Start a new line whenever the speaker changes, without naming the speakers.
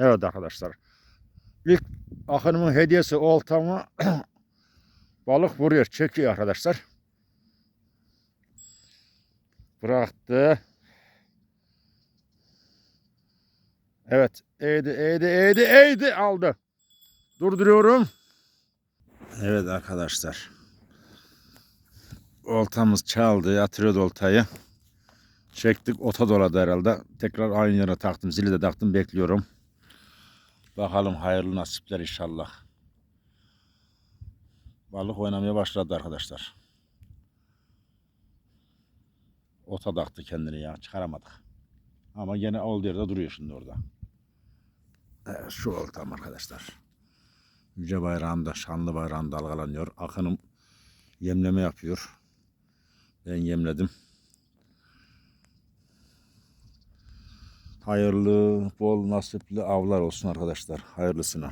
Evet arkadaşlar. İlk akınımın hediyesi oltama balık vuruyor. Çekiyor arkadaşlar. Bıraktı. Evet. Eğdi, eğdi, eğdi, eğdi. Aldı. Durduruyorum. Evet arkadaşlar. Oltamız çaldı. Yatırıyor oltayı. Çektik. Ota doladı herhalde. Tekrar aynı yere taktım. Zili de taktım. Bekliyorum. Bakalım hayırlı nasipler inşallah. Balık oynamaya başladı arkadaşlar. Ota taktı kendini ya. Çıkaramadık. Ama gene olduğu yerde duruyor şimdi orada. Evet, şu oltam arkadaşlar. Yüce bayrağında, şanlı bayrağında dalgalanıyor. Akınım yemleme yapıyor. Ben yemledim. Hayırlı, bol nasipli avlar olsun arkadaşlar. Hayırlısına.